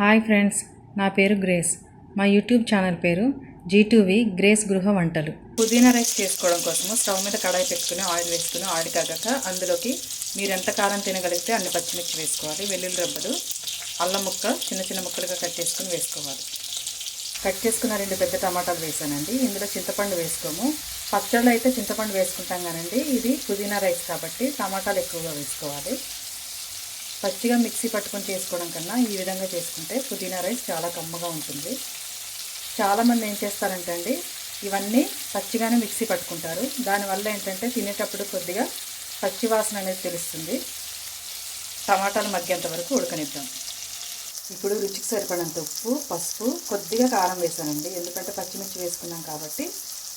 Hi friends నా పేరు grace. మా యూట్యూబ్ ఛానల్ పేరు జీటూవి గ్రేస్ గృహ వంటలు. పుదీనా రైస్ చేసుకోవడం కోసము స్టవ్ మీద కడాయి పెట్టుకుని ఆయిల్ వేసుకుని ఆయిల్ కాగాక అందులోకి మీరు ఎంత కారం తినగలిగితే అన్ని పచ్చిమిర్చి వేసుకోవాలి వెల్లుల్లి రబ్బలు అల్లం ముక్క చిన్న చిన్న ముక్కలుగా కట్ చేసుకుని వేసుకోవాలి. కట్ చేసుకున్న రెండు పెద్ద టమాటాలు వేసానండి. ఇందులో చింతపండు వేసుకోము. పచ్చళ్ళు అయితే చింతపండు వేసుకుంటాం కానండి ఇది పుదీనా రైస్ కాబట్టి టమాటాలు ఎక్కువగా వేసుకోవాలి. పచ్చిగా మిక్సీ పట్టుకొని చేసుకోవడం కన్నా ఈ విధంగా చేసుకుంటే పుదీనా రైస్ చాలా కమ్మగా ఉంటుంది. చాలామంది ఏం చేస్తారంటే అండి ఇవన్నీ పచ్చిగానే మిక్సీ పట్టుకుంటారు. దానివల్ల ఏంటంటే తినేటప్పుడు కొద్దిగా పచ్చి వాసన అనేది తెలుస్తుంది. టమాటాలు మగ్గేంత వరకు ఉడకనిద్దాం. ఇప్పుడు రుచికి సరిపడినంత ఉప్పు పసుపు కొద్దిగా కారం వేసానండి ఎందుకంటే పచ్చిమిర్చి వేసుకున్నాం కాబట్టి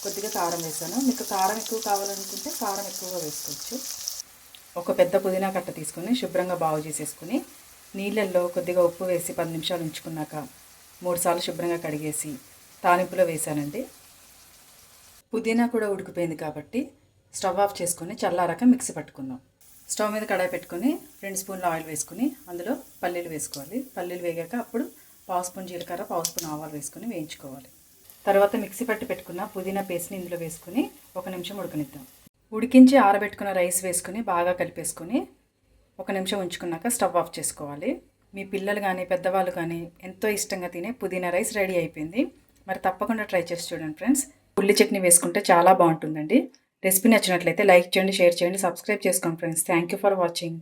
కొద్దిగా కారం వేసాను మీకు కారం ఎక్కువ కావాలనుకుంటే కారం ఎక్కువగా వేసుకోవచ్చు. ఒక పెద్ద పుదీనా కట్ట తీసుకొని శుభ్రంగా బాగు చేసేసుకుని నీళ్ళల్లో కొద్దిగా ఉప్పు వేసి పది నిమిషాలు ఉంచుకున్నాక మూడుసార్లు శుభ్రంగా కడిగేసి తాలింపులో వేసానండి పుదీనా కూడా ఉడికిపోయింది కాబట్టి స్టవ్ ఆఫ్ చేసుకొని చల్లారాక మిక్సీ పట్టుకుందాం. స్టవ్ మీద కడాయి పెట్టుకొని రెండు స్పూన్ల ఆయిల్ వేసుకుని అందులో పల్లీలు వేసుకోవాలి. పల్లీలు వేగాక అప్పుడు పావు స్పూన్ జీలకర్ర పావు స్పూన్ ఆవాలు వేసుకొని వేయించుకోవాలి. తర్వాత మిక్సీ పట్టి పెట్టుకున్న పుదీనా పేస్ట్ని ఇందులో వేసుకుని ఒక నిమిషం ఉడకనిద్దాం. ఉడికించి ఆరబెట్టుకున్న రైస్ వేసుకుని బాగా కలిపేసుకొని ఒక నిమిషం ఉంచుకున్నాక స్టవ్ ఆఫ్ చేసుకోవాలి. మీ పిల్లలు కానీ పెద్దవాళ్ళు కానీ ఎంతో ఇష్టంగా తినే పుదీనా రైస్ రెడీ అయిపోయింది. మరి తప్పకుండా ట్రై చేసి చూడండి ఫ్రెండ్స్. ఉల్లి చట్నీ వేసుకుంటే చాలా బాగుంటుందండి. రెసిపీ నచ్చినట్లయితే లైక్ చేయండి షేర్ చేయండి సబ్స్క్రైబ్ చేసుకోండి friends. Thank you for watching.